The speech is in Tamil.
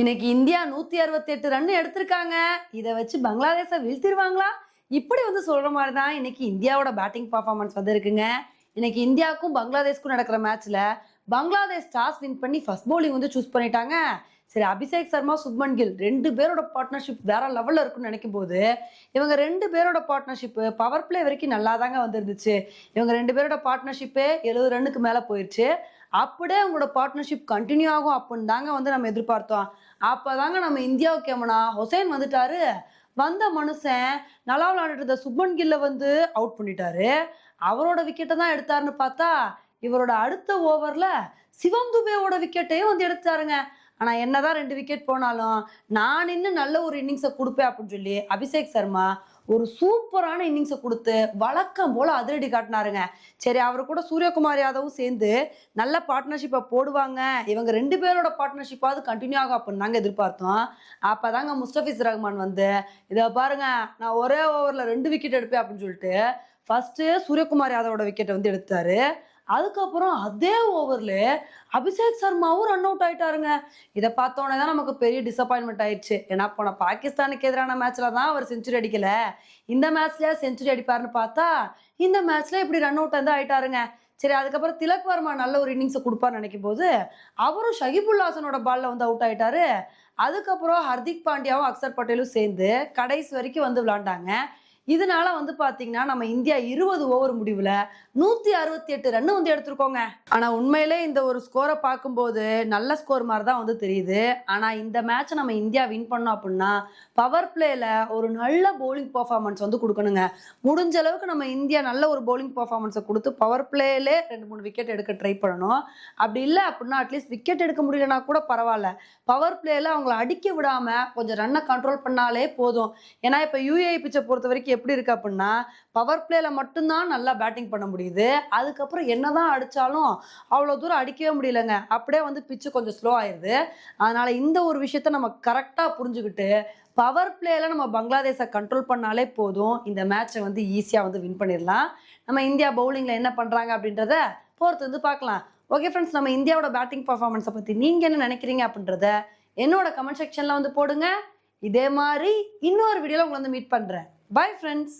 இன்னைக்கு இந்தியா நூத்தி அறுபத்தி எட்டு ரன் எடுத்திருக்காங்க. இதை வச்சு பங்களாதேஷை வீழ்த்திடுவாங்களா இப்படி வந்து சொல்ற மாதிரி தான் இன்னைக்கு இந்தியாவோட பேட்டிங் பர்ஃபார்மன்ஸ் வந்து இருக்குங்க. இன்னைக்கு இந்தியாவுக்கும் பங்களாதேஷ்க்கும் நடக்கிற மேட்ச்ல பங்களாதேஷ் டாஸ் வின் பண்ணி ஃபர்ஸ்ட் பவுலிங் வந்து சூஸ் பண்ணிட்டாங்க. சரி அபிஷேக் சர்மா சுப்மன் கில் ரெண்டு பேரோட பார்ட்னர்ஷிப் வேற லெவலில் இருக்குன்னு நினைக்கும் போது இவங்க ரெண்டு பேரோட பார்ட்னர்ஷிப் பவர் பிளே வரைக்கும் நல்லா தாங்க வந்துருந்துச்சு. இவங்க ரெண்டு பேரோட பார்ட்னர்ஷிப்பே எழுபது ரன்னுக்கு மேலே போயிடுச்சு அப்படியே அவங்களோட பார்ட்னர்ஷிப் கண்டினியூ ஆகும் அப்படின்னு தாங்க வந்து நம்ம எதிர்பார்த்தோம். அப்போ தாங்க நம்ம இந்தியாவுக்கு எமனா ஹொசைன் வந்துட்டாரு. வந்த மனுஷன் நல்லா விளையாண்டுட்டு இருந்த சுப்மன் கில்ல வந்து அவுட் பண்ணிட்டாரு. அவரோட விக்கெட்டை தான் எடுத்தாருன்னு பார்த்தா இவரோட அடுத்த ஓவரில் சிவம் துபேவோட விக்கெட்டையும் வந்து எடுத்தாருங்க. ஆனால் என்னதான் ரெண்டு விக்கெட் போனாலும் நான் இன்னும் நல்ல ஒரு இன்னிங்ஸை கொடுப்பேன் அப்படின்னு சொல்லி அபிஷேக் சர்மா ஒரு சூப்பரான இன்னிங்ஸை கொடுத்து வழக்கம் போல் அதிரடி காட்டினாருங்க. சரி அவர் கூட சூரியகுமார் யாதவும் சேர்ந்து நல்ல பார்ட்னர்ஷிப்பை போடுவாங்க. இவங்க ரெண்டு பேரோட பார்ட்னர்ஷிப்பாவது கண்டினியூ ஆகும் அப்படின்னு தாங்க எதிர்பார்த்தோம். அப்போதாங்க முஸ்டபிஸ் ரஹ்மான் வந்து இதை பாருங்க நான் ஒரே ஓவரில் ரெண்டு விக்கெட் எடுப்பேன் அப்படின்னு சொல்லிட்டு ஃபர்ஸ்ட்டு சூரியகுமார் யாதவோட விக்கெட்டை வந்து எடுத்தாரு. அதுக்கப்புறம் அதே ஓவரில் அபிஷேக் சர்மாவும் ரன் அவுட் ஆயிட்டாருங்க. இதை பார்த்தோன்னே தான் நமக்கு பெரிய டிசப்பாயின்மெண்ட் ஆயிடுச்சு. ஏன்னா போன பாகிஸ்தானுக்கு எதிரான மேட்ச்சில் தான் அவர் செஞ்சுரி அடிக்கல. இந்த மேட்ச்லேயே செஞ்சுரி அடிப்பாருன்னு பார்த்தா இந்த மேட்ச்ல இப்படி ரன் அவுட் வந்து ஆயிட்டாருங்க. சரி அதுக்கப்புறம் திலக் வர்மா நல்ல ஒரு இன்னிங்ஸை கொடுப்பார்னு நினைக்கும் போது அவரும் ஷகிபுல் பாலில் வந்து அவுட் ஆயிட்டாரு. அதுக்கப்புறம் ஹர்திக் பாண்டியாவும் அக்சர் பட்டேலும் சேர்ந்து கடைசி வரைக்கும் வந்து விளாண்டாங்க இதனால வந்து பாத்தீங்கன்னா நம்ம இந்தியா இருபது ஓவர் முடிவுல நூத்தி அறுபத்தி எட்டு ரன் வந்து எடுத்திருக்கோங்க. ஆனா உண்மையிலே இந்த ஒரு ஸ்கோரை பார்க்கும்போது நல்ல ஸ்கோர் மாதிரி தான் வந்து தெரியுது. ஆனா இந்த மேட்சை நம்ம இந்தியா வின் பண்ணோம் அப்படின்னா பவர் பிளேல ஒரு நல்ல பவுலிங் பர்ஃபார்மன்ஸ் வந்து கொடுக்கணுங்க. முடிஞ்ச அளவுக்கு நம்ம இந்தியா நல்ல ஒரு பவுலிங் பர்ஃபார்மன்ஸை கொடுத்து பவர் பிளேலே ரெண்டு மூணு விக்கெட் எடுக்க ட்ரை பண்ணணும். அப்படி இல்லை அப்படின்னா அட்லீஸ்ட் விக்கெட் எடுக்க முடியலனா கூட பரவாயில்ல. பவர் பிளேல அவங்கள அடிக்க விடாம கொஞ்சம் ரன்னை கண்ட்ரோல் பண்ணாலே போதும். ஏன்னா இப்போ யூஏஐ பிச்சை பொறுத்த வரைக்கும் எப்படி இருக்கு அப்படின்னா பவர் பிளேல மட்டும்தான் நல்லா பேட்டிங் பண்ண முடியுது. அதுக்கப்புறம் என்னதான் அடிச்சாலும் அவ்வளோ தூரம் அடிக்கவே முடியலங்க. அப்படியே வந்து பிச்சு கொஞ்சம் ஸ்லோ ஆயிடுது அதனால இந்த ஒரு விஷயத்த நம்ம கரெக்டாக புரிஞ்சுக்கிட்டு பவர் பிளேல நம்ம பங்களாதேஷை கண்ட்ரோல் பண்ணாலே போதும். இந்த மேட்சை வந்து ஈஸியாக வந்து வின் பண்ணிடலாம். நம்ம இந்தியா பவுலிங்கில் என்ன பண்ணுறாங்க அப்படின்றத பொறுத்து வந்து பார்க்கலாம். ஓகே ஃப்ரெண்ட்ஸ் நம்ம இந்தியாவோட பேட்டிங் பர்ஃபார்மன்ஸை பற்றி நீங்கள் என்ன நினைக்கிறீங்க அப்படின்றத என்னோட கமெண்ட் செக்ஷனில் வந்து போடுங்க. இதே மாதிரி இன்னொரு வீடியோவில் உங்களை வந்து மீட் பண்ணுறேன் பை ஃப்ரெண்ட்ஸ்